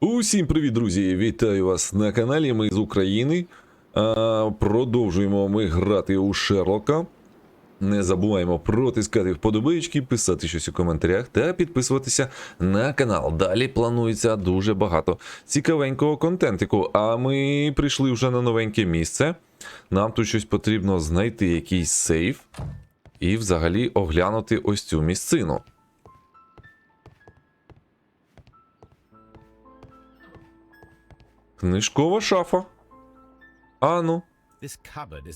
Усім привіт, друзі! Вітаю вас на каналі. Ми з України. А, продовжуємо ми грати у Шерлока. Не забуваємо протискати вподобайки, писати щось у коментарях та підписуватися на канал. Далі планується дуже багато цікавенького контентику. А ми прийшли вже на новеньке місце. Нам тут щось потрібно знайти якийсь сейф і взагалі оглянути ось цю місцину. Книжкова шафа. Ану,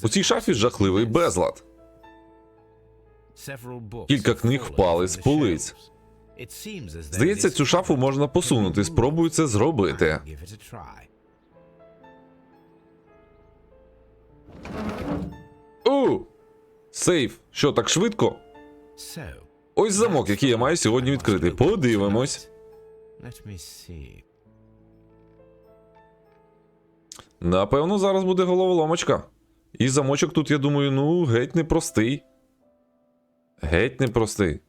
у цій шафі жахливий безлад. Кілька книг впали з полиць. Здається, цю шафу можна посунути. Спробую це зробити. У! Сейф. Що так швидко? Ось замок, який я маю сьогодні відкрити. Подивимось. Напевно, зараз буде головоломочка. І замочок тут, я думаю, ну, геть непростий. Геть непростий.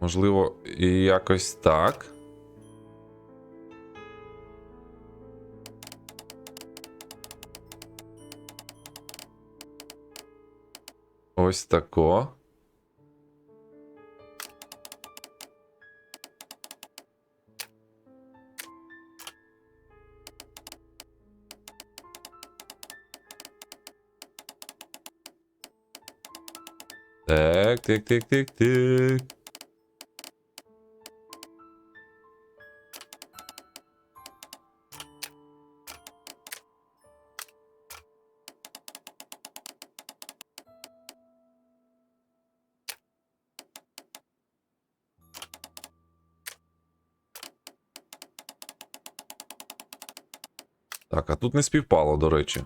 Можливо, якось так. Ось тако. Так, так, так, так, так. Так, а тут не співпало, до речі.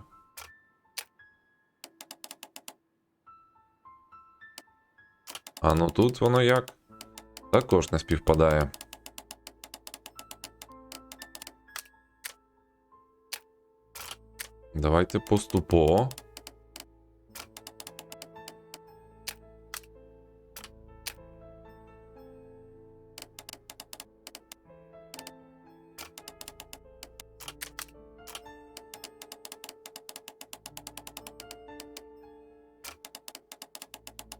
А ну тут воно як? Також не співпадає. Давайте поступово.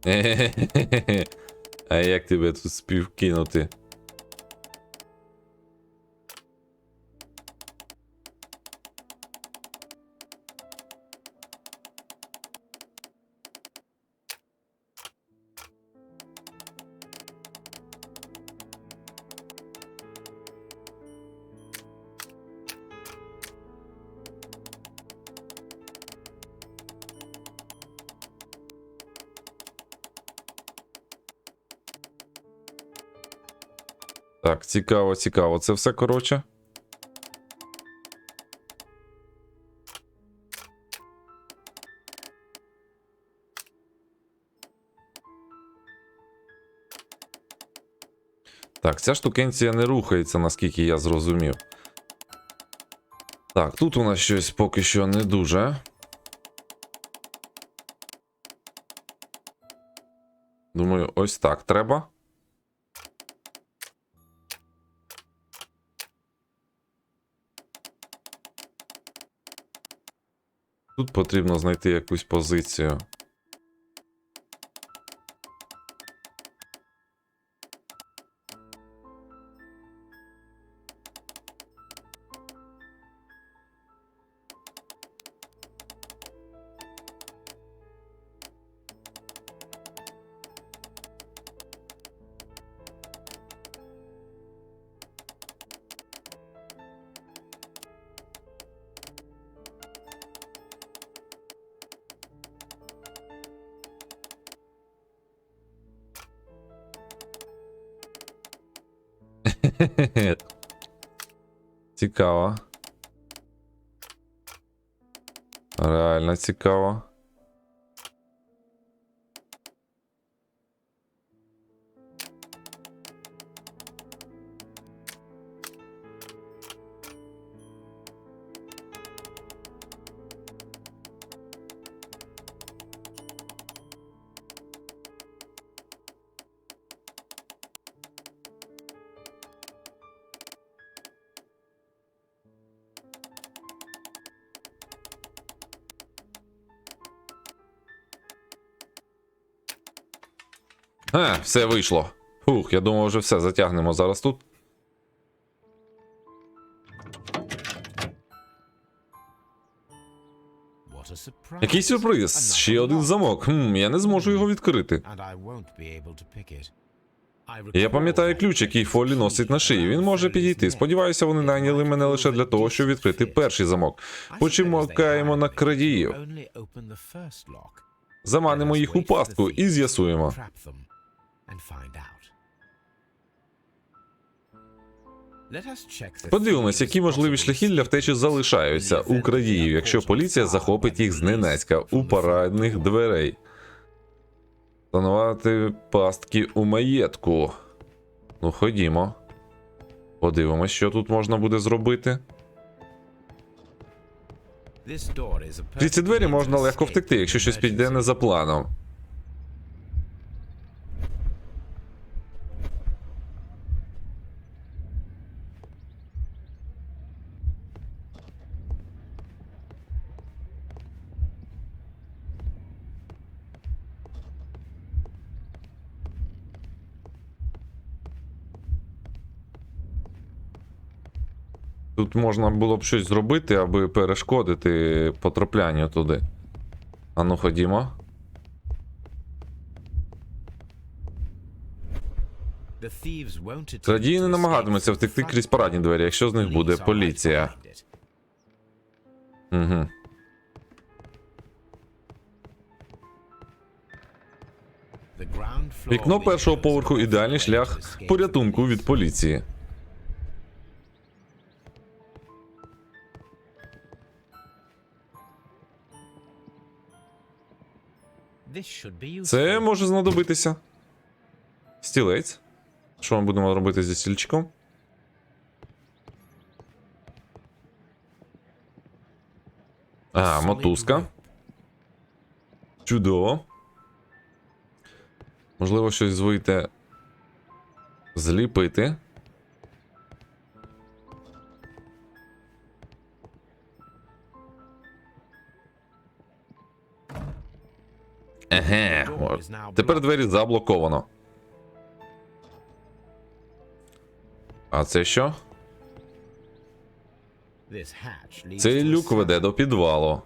Хе-хе-хе-хе. А як тебе тут співкинути? Так, цікаво, цікаво. Це все коротше. Так, ця штукенція не рухається, наскільки я зрозумів. Так, тут у нас щось поки що не дуже. Думаю, ось так треба. Тут потрібно знайти якусь позицію. Цікаво. Реально цікаво. А, все вийшло. Фух, я думав, вже все затягнемо зараз тут. Який сюрприз? Ще один замок. Хм, я не зможу його відкрити. Я пам'ятаю ключ, який Фолі носить на шиї. Він може підійти. Сподіваюся, вони найняли мене лише для того, щоб відкрити перший замок. Почимокаємо на крадіїв. Заманимо їх у пастку і з'ясуємо. Подивимось, які можливі шляхи для втечі залишаються у крадіїв, якщо поліція захопить їх зненацька у парадних дверей. Планувати пастки у маєтку. Ну, ходімо. Подивимось, що тут можна буде зробити. Крізь ці двері можна легко втекти, якщо щось піде не за планом. Тут можна було б щось зробити, аби перешкодити потраплянню туди. А ну ходімо. Крадії не намагатимуться втекти крізь парадні двері, якщо з них буде поліція. Угу. Вікно першого поверху ідеальний шлях порятунку від поліції. Це може знадобитися. Стілець. Що ми будемо робити зі стільчиком? А, мотузка. Чудово. Можливо, щось звийте зліпити. Еге. Тепер двері заблоковано. А це що? Цей люк веде до підвалу.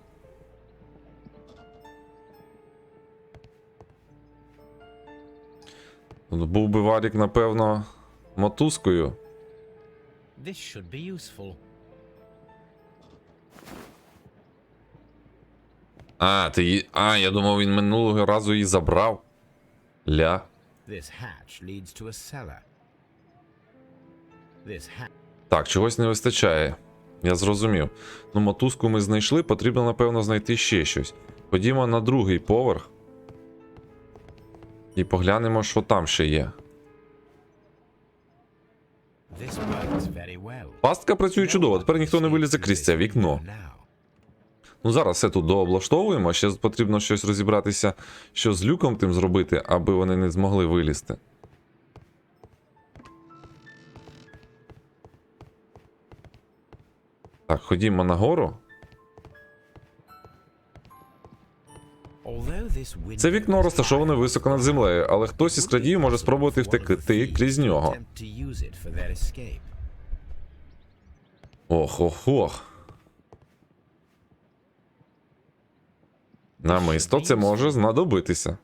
Тут був би варік, напевно, мотузкою. А, ти її. А, я думав, він минулого разу її забрав. Ля. Так, чогось не вистачає. Я зрозумів. Ну, мотузку ми знайшли, потрібно, напевно, знайти ще щось. Ходімо на другий поверх. І поглянемо, що там ще є. Пастка працює чудово, тепер ніхто не вилізе крізь це вікно. Ну, зараз все тут дооблаштовуємо, ще потрібно щось розібратися, що з люком тим зробити, аби вони не змогли вилізти. Так, ходімо нагору. Це вікно розташоване високо над землею, але хтось із крадіїв може спробувати втекти крізь нього. Ох, Намисто це може знадобитися.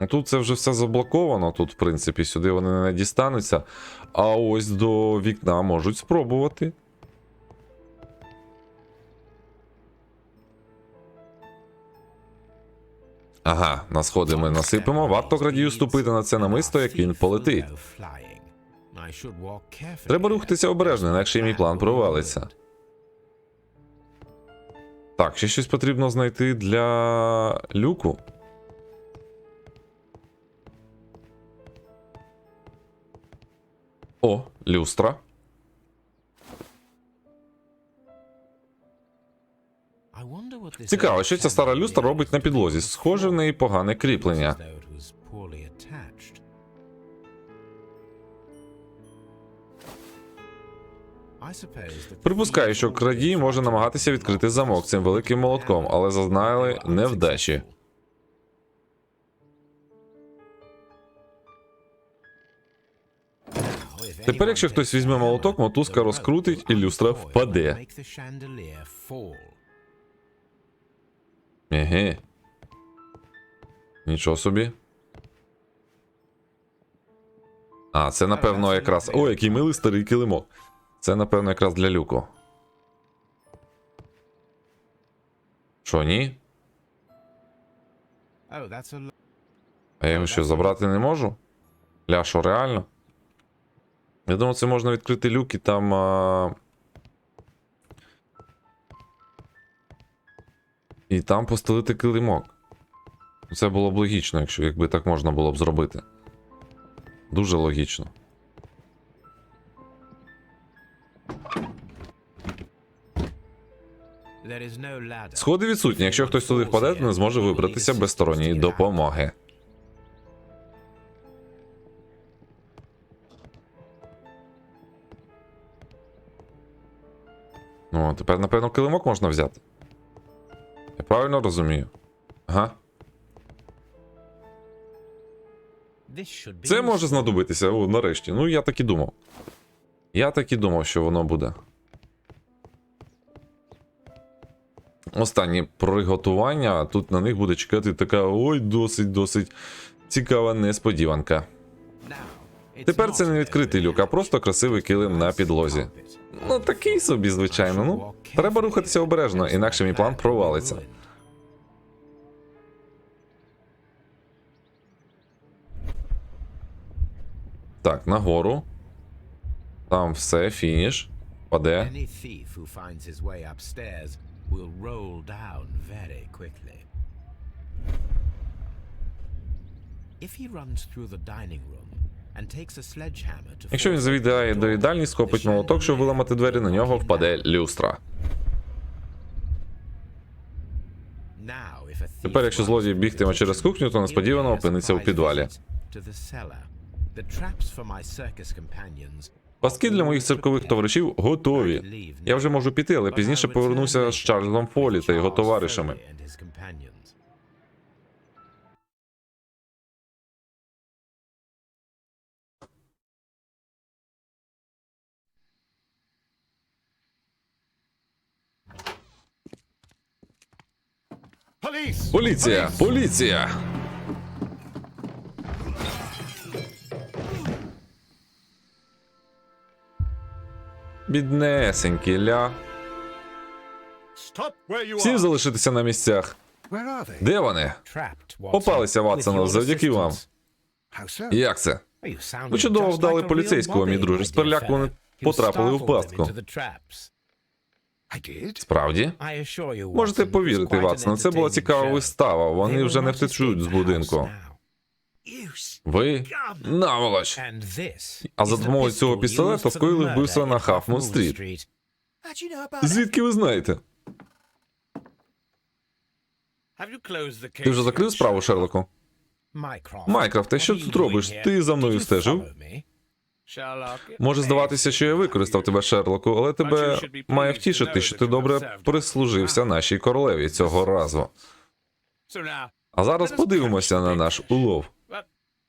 Ну, Тут це вже все заблоковано. Тут, в принципі, сюди вони не дістануться. А ось до вікна можуть спробувати. Ага, на сходи ми насипемо. Варто крадію ступити на це намисто, як він полетить. Треба рухатися обережно, інакше мій план провалиться. Так, ще щось потрібно знайти для люку. О, люстра. Цікаво, що ця стара люстра робить на підлозі. Схоже, в неї погане кріплення. Припускаю, що крадій може намагатися відкрити замок цим великим молотком, але зазнали невдачі. Тепер, якщо хтось візьме молоток, мотузка розкрутить і люстра впаде. Еге. Нічого собі. А, це напевно якраз. О, який милий старий килимок. Це напевно якраз для люку. Що, ні? А я його що, забрати не можу? Ля, що, реально? Я думав, це можна відкрити люк і там. А... І там постелити килимок. Це було б логічно, якщо якби так можна було б зробити. Дуже логічно. Сходи відсутні. Якщо хтось туди впаде, то не зможе вибратися без сторонньої допомоги. Ну, тепер, напевно, килимок можна взяти. Я правильно розумію? Ага. Це може знадобитися, о, нарешті. Ну, я так і думав. Я так і думав, що воно буде. Останні приготування, тут на них буде чекати така ой, досить, досить цікава несподіванка. Тепер це не відкритий люк, а просто красивий килим на підлозі. Ну, такий собі, звичайно. Ну, треба рухатися обережно, інакше мій план провалиться. Так, нагору. Там все, фініш. Паде. Will roll down very quickly. If he runs through the dining room and takes a sledgehammer to Якщо він завідає до їдальні, схопить the молоток, щоб виламати двері, на нього впаде люстра. Тепер, якщо злодій бігтиме через кухню, то несподівано опиниться у підвалі. Паски для моїх циркових товаришів готові. Я вже можу піти, але пізніше повернуся з Чарльзом Фолі та його товаришами. Поліція! Поліція! Біднесенькі ля. Всі залишитися на місцях. Де вони? Попалися, Ватсоне, завдяки вам. Як це? Ви чудово вдали поліцейського, мій друже. З переляку вони потрапили в пастку. Справді? Можете повірити, Ватсон, це була цікава вистава. Вони вже не втечуть з будинку. Ви наволоч. А за допомогою цього пістолета скоїли вбивство на Хафмун стріт. Звідки ви знаєте? Ти вже закрив справу, Шерлоку? Майкрофт, ти що тут робиш? Ти за мною стежив? Може здаватися, що я використав тебе, Шерлоку, але тебе має втішити, що ти добре прислужився нашій королеві цього разу. А зараз подивимося на наш улов.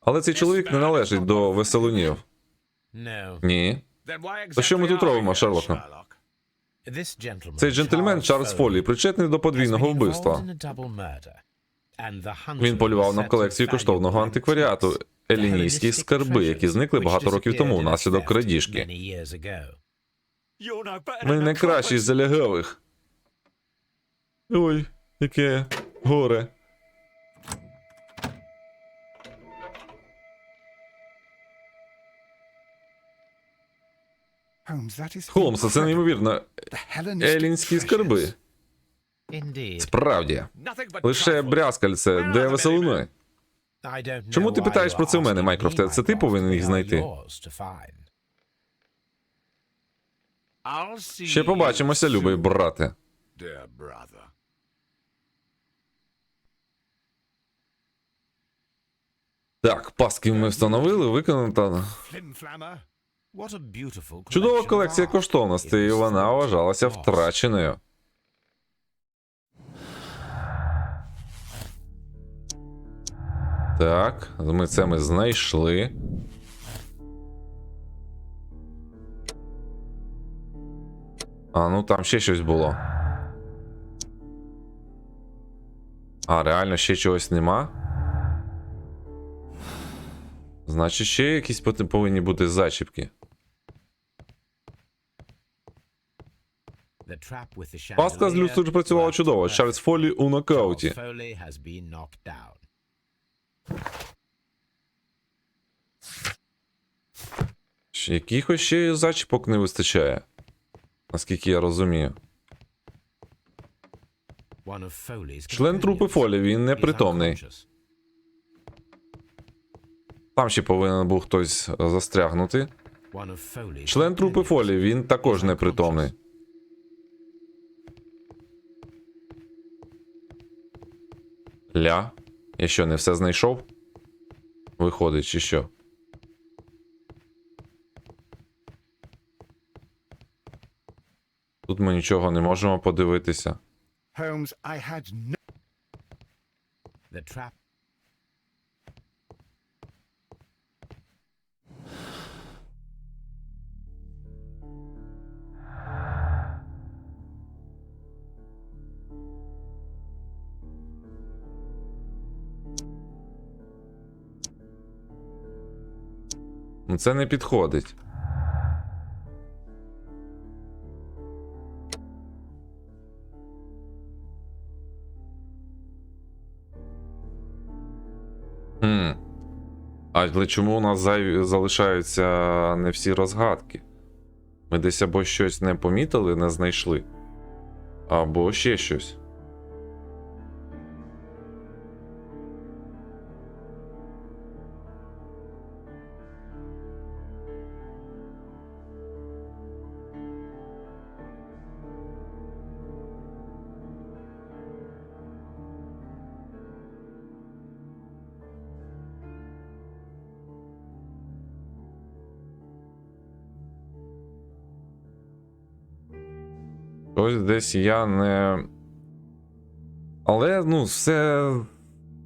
Але цей чоловік не належить до веселунів. Ні. То що ми тут робимо, Шерлоку? Цей джентльмен Чарльз Фоллі причетний до подвійного вбивства. Він полював на колекцію коштовного антикваріату, елінійські скарби, які зникли багато років тому внаслідок крадіжки. Ми найкращі з залягавих. Ой, яке горе. Холмс, це неймовірно. Елінські скарби. Справді. Лише брязкальце, де веселуни. Чому ти питаєш про це в мене, Майкрофте? Це ти повинен їх знайти. Ще побачимося, любий брате. Так, паски ми встановили, виконано. Чудова колекція коштовностей, і вона вважалася втраченою. Так, ми це ми знайшли. А, ну там ще щось було. А, реально ще чогось нема? Значить, ще якісь повинні бути зачіпки. Пастка з люстрою працювала чудово. Чарльз Фолі у нокауті. Якихось ще зачіпок не вистачає. Наскільки я розумію. Член трупи. Фолі, він непритомний. Там ще повинен був хтось застрягнути. Член трупи. Фолі, він також непритомний. Ля? Я що, не все знайшов? Виходить, чи що? Тут ми нічого не можемо подивитися. Holmes, I had no. The trap це не підходить. Хм. Але чому у нас залишаються не всі розгадки? Ми десь або щось не помітили, не знайшли, або ще щось. Ось десь я не. Але ну, все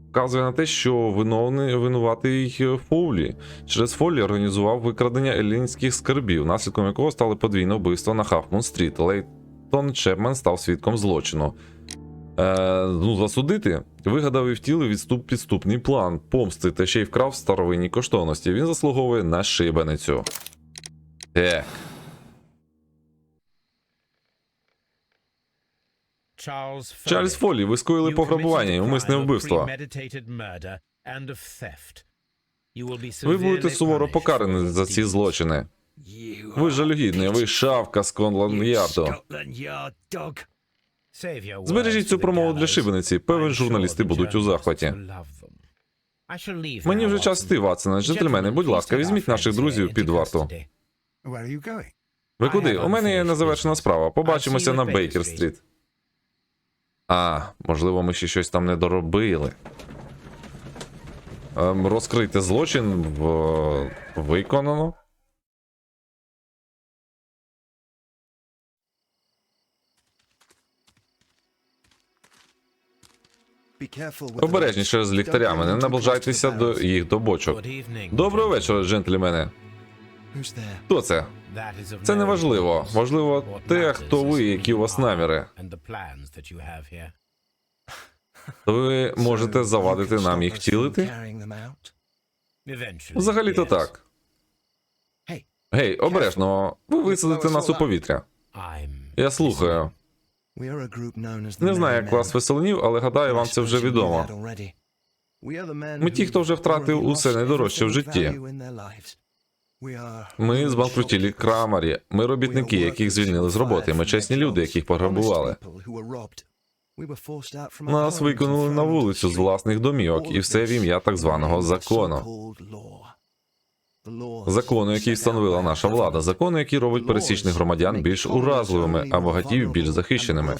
вказує на те, що виновний винуватий Фоулі. Через Фолі організував викрадення елінських скарбів, наслідком якого стали подвійне вбивство на Хафмун Стріт. Лейтон Чепмен став свідком злочину. Е, ну, засудити вигадав і втілив відступ підступний план помсти та ще й вкрав старовинні коштовності. Він заслуговує на шибеницю. Ех. Чарльз Фолі, ви скоїли пограбування і умисне вбивство. Ви будете суворо покарані за ці злочини. Ви жалюгідний, ви шавка з Конланд-Ярду. Збережіть цю промову для шибениці. Певен журналісти будуть у захваті. Мені вже час йти, Ватсоне. Джентльмени, будь ласка, візьміть наших друзів під варту. Ви куди? У мене є незавершена справа. Побачимося на Бейкер-стріт. А, можливо, ми ще щось там не доробили. Ем, розкрити злочин в... виконано. Обережніше з ліхтарями, не наближайтеся до їх до бочок. Доброго вечора, джентльмени. Хто це? Це не важливо. Важливо те, хто ви, які у вас наміри. Ви можете завадити нам їх втілити? Взагалі-то yes. так. Гей, обережно, ви висадите нас у повітря. Я слухаю. Не знаю, як вас Men. веселенів, але гадаю, вам це вже відомо. Ми ті, хто вже втратив усе найдорожче в житті. Ми збанкрутілі крамарі. Ми робітники, яких звільнили з роботи. Ми чесні люди, яких пограбували. Нас викинули на вулицю з власних домівок, і все в ім'я так званого закону. Закону, який встановила наша влада, закону, який робить пересічних громадян більш уразливими, а багатіїв більш захищеними.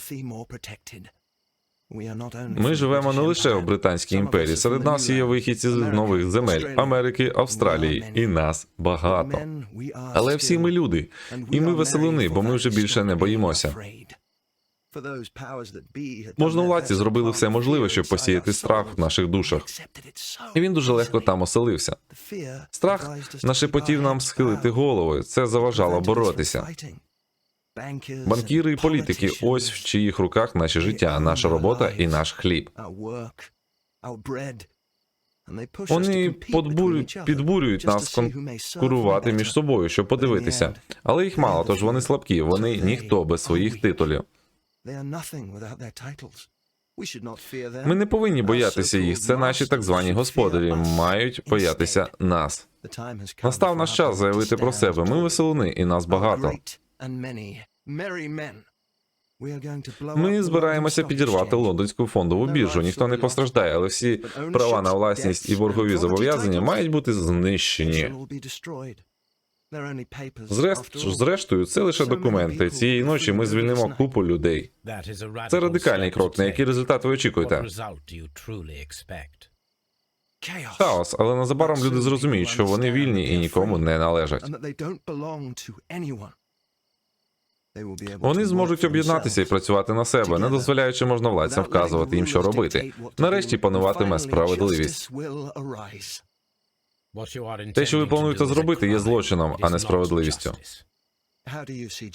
Ми живемо не лише в Британській імперії. Серед нас є вихідці з нових земель Америки, Австралії, і нас багато. Але всі ми люди, і ми веселини, бо ми вже більше не боїмося. Можновладці зробили все можливе, щоб посіяти страх в наших душах. І він дуже легко там оселився. Страх нашепотів нам схилити голови. Це заважало боротися. Банкіри і політики ось в чиїх руках наше життя, наша робота і наш хліб. Вони підбурюють нас конкурувати між собою, щоб подивитися. Але їх мало, тож вони слабкі, вони ніхто без своїх титулів. Ми не повинні боятися їх. Це наші так звані господарі. Мають боятися нас. Настав наш час заявити про себе. Ми tall. веселини, і нас багато. And many, merry men. We are going to blow up Ми збираємося підірвати лондонську фондову біржу. Ніхто не постраждає, але всі права на власність і боргові зобов'язання мають бути знищені. all. зрештою, це лише документи. Цієї ночі ми звільнимо купу людей. Це радикальний крок. На який результат ви очікуєте? Хаос, але незабаром люди зрозуміють, що вони вільні і нікому не належать. Вони зможуть об'єднатися і працювати на себе, не дозволяючи можновладцям вказувати їм, що робити. Нарешті пануватиме справедливість. Те, що ви плануєте зробити, є злочином, а не справедливістю.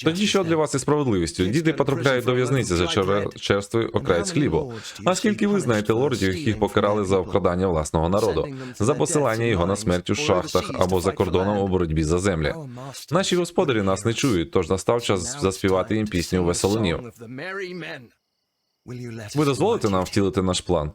Тоді що для вас із справедливістю? Діти потрапляють до в'язниці за чер- черствий окраєць хлібу. А скільки ви знаєте лордів, яких покарали за вкрадання власного народу, за посилання його на смерть у шахтах або за кордоном у боротьбі за землі? Наші господарі нас не чують, тож настав час заспівати їм пісню веселунів. Ви дозволите нам втілити наш план?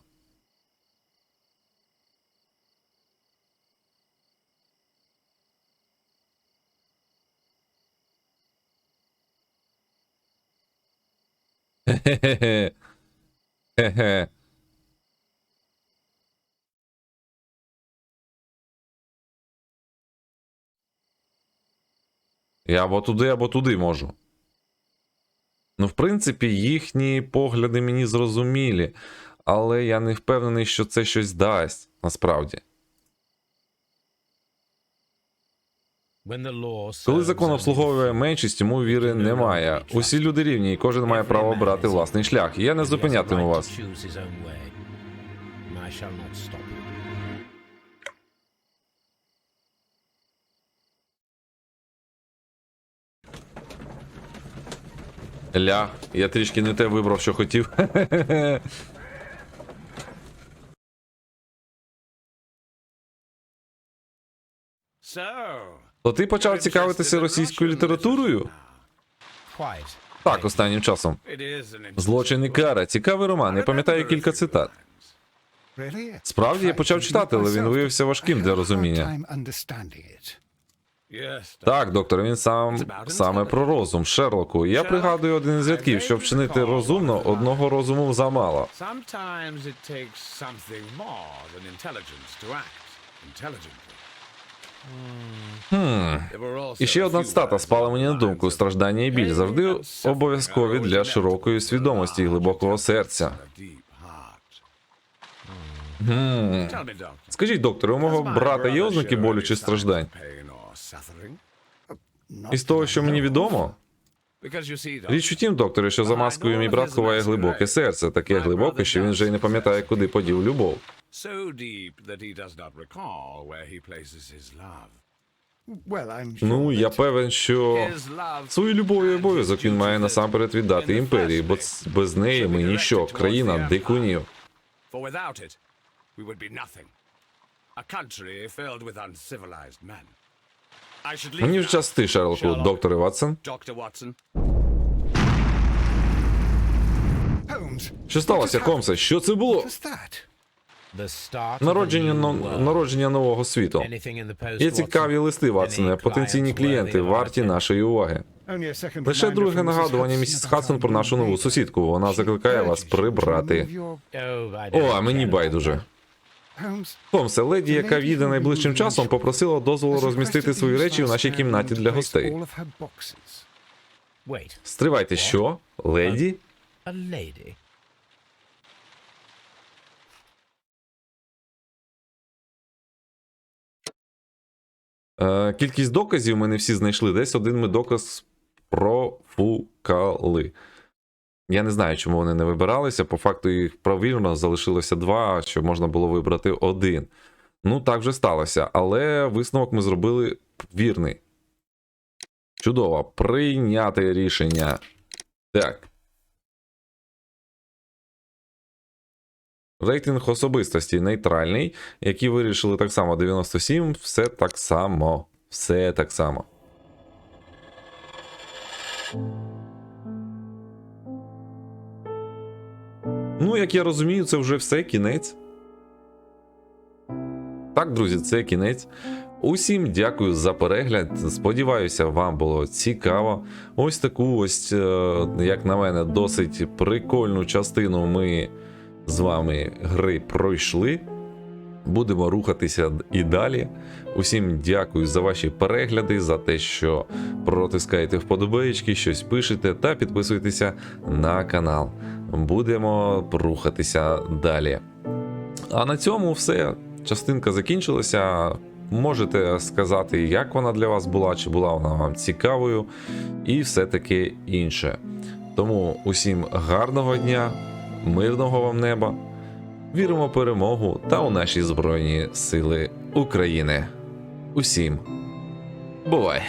Хе-хе-хе. Хе-хе. Я або туди, або туди можу. Ну, в принципі, їхні погляди мені зрозумілі, але я не впевнений, що це щось дасть насправді. Коли закон обслуговує меншість, йому віри немає. Усі люди рівні, і кожен має право обрати власний шлях. Я не зупинятиму вас. Ля, я трішки не те вибрав, що хотів. То ти почав цікавитися російською літературою? Так, останнім часом. Злочин і кара. Цікавий роман. Я пам'ятаю кілька цитат. Справді я почав читати, але він виявився важким для розуміння. Так, доктор, він сам саме про розум Шерлоку. Я пригадую один із рядків, щоб вчинити розумно, одного розуму замало. Sometimes. There І ще одна цитата спала мені на думку: страждання і біль завжди обов'язкові для широкої свідомості і глибокого серця. doctor, Скажіть, докторе, у мого брата є ознаки болю чи страждань? Із того, що мені відомо, річ у тім, докторе, що за маскою мій брат ховає глибоке серце, таке глибоке, що він вже й не пам'ятає, куди подів любов. So deep that he does not recall where he places his love. Ну, я певен, що свою любов і обов'язок він має насамперед віддати імперії, бо без неї ми ніщо, країна дикунів. For without it, we would be nothing. A country filled with uncivilized men. I should leave Мені вже час ти, Шерлоку, докторе Ватсон. Що сталося, Холмсе? Що це було? Народження народження нового світу. Є цікаві листи, Ватсоне, потенційні клієнти, варті нашої уваги. Лише друге нагадування місіс Хадсон про нашу нову сусідку. Вона закликає вас прибрати. О, а мені байдуже. Холмсе, леді, яка в'їде найближчим часом, попросила дозволу розмістити свої речі в нашій кімнаті для гостей. Стривайте, що? Леді? Е, кількість доказів ми не всі знайшли. Десь один ми доказ профукали. Я не знаю, чому вони не вибиралися. По факту їх правильно залишилося два, що можна було вибрати один. Ну, так вже сталося. Але висновок ми зробили вірний. Чудово. Прийняти рішення. Так. Рейтинг особистості нейтральний, які вирішили так само 97, все так само. Все так само. Ну, як я розумію, це вже все кінець. Так, друзі, це кінець. Усім дякую за перегляд. Сподіваюся, вам було цікаво. Ось таку ось, е, як на мене, досить прикольну частину ми з вами гри пройшли. Будемо рухатися і далі. Усім дякую за ваші перегляди, за те, що протискаєте вподобаєчки, щось пишете та підписуєтеся на канал. Будемо рухатися далі. А на цьому все. Частинка закінчилася. Можете сказати, як вона для вас була, чи була вона вам цікавою, і все таке інше. Тому усім гарного дня, мирного вам неба. Віримо в перемогу та у наші Збройні Сили України. Усім бувай!